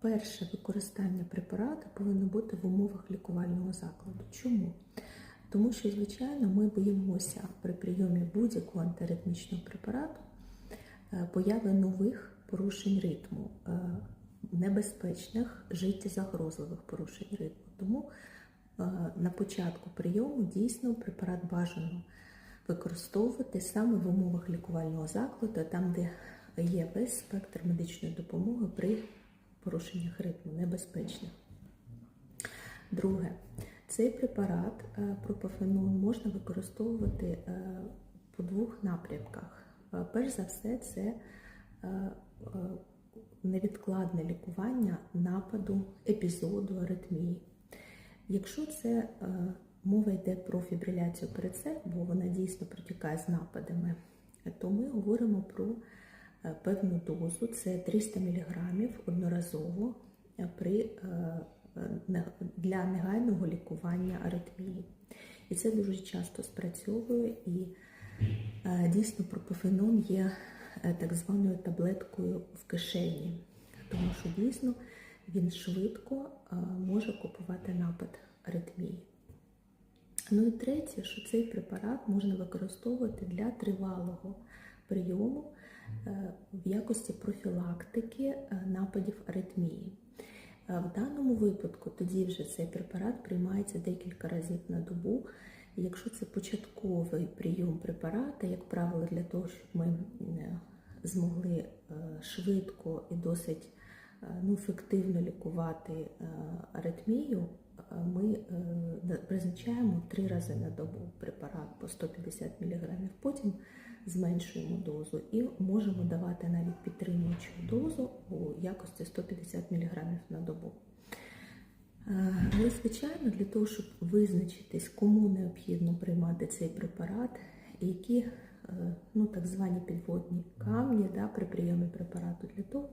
перше використання препарату повинно бути в умовах лікувального закладу. Чому? Тому що, звичайно, ми боїмося при прийомі будь-якого антиритмічного препарату е, появи нових порушень ритму, е, небезпечних, життєзагрозливих порушень ритму. Тому е, на початку прийому дійсно препарат бажано використовувати саме в умовах лікувального закладу, там, де є весь спектр медичної допомоги при порушеннях ритму, небезпечних. Друге, цей препарат е, пропофенон можна використовувати е, по двох напрямках. Е, Перш за все, це невідкладне лікування нападу епізоду аритмії. Якщо це мова йде про фібриляцію передсердь, бо вона дійсно протікає з нападами, то ми говоримо про певну дозу, це 300 мг одноразово е, при, е, е, для негайного лікування аритмії. І це дуже часто спрацьовує і е, дійсно пропофенон є е, так званою таблеткою в кишені, тому що дійсно він швидко е, може купувати напад аритмії. Ну і третє, що цей препарат можна використовувати для тривалого прийому е, в якості профілактики е, нападів аритмії. Е, В даному випадку тоді вже цей препарат приймається декілька разів на добу. Якщо це початковий прийом препарата, як правило, для того, щоб ми е, змогли е, швидко і досить е, ну, ефективно лікувати е, аритмію, е, ми е, призначаємо три рази на добу препарат по 150 мг. Потім зменшуємо дозу і можемо давати навіть підтримуючу дозу у якості 150 мг на добу. Е, Але, звичайно, для того, щоб визначитись, кому необхідно приймати цей препарат, які е, ну, так звані підводні камні да, при прийомі препарату, для того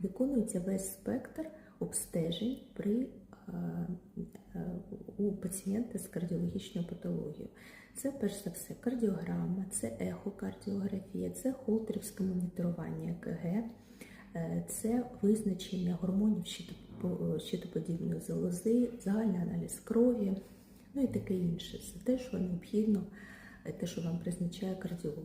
виконується весь спектр обстежень при, у пацієнта з кардіологічною патологією. Це перш за все кардіограма, це ехокардіографія, це холтерівське моніторування ЕКГ. Е, Це визначення гормонів щитоподібної залози, загальний аналіз крові, ну і таке інше. Це те, що необхідно, е, те, що вам призначає кардіолог.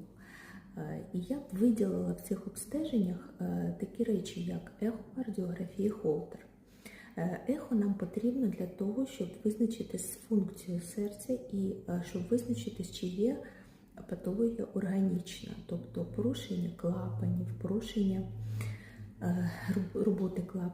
Е, І я б виділила в цих обстеженнях е, такі речі, як ехокардіографія холтер. Е, Ехо нам потрібно для того, щоб визначити функцію серця і е, щоб визначити, чи є патологія органічна, тобто порушення клапанів, порушення е, роботи клапанів.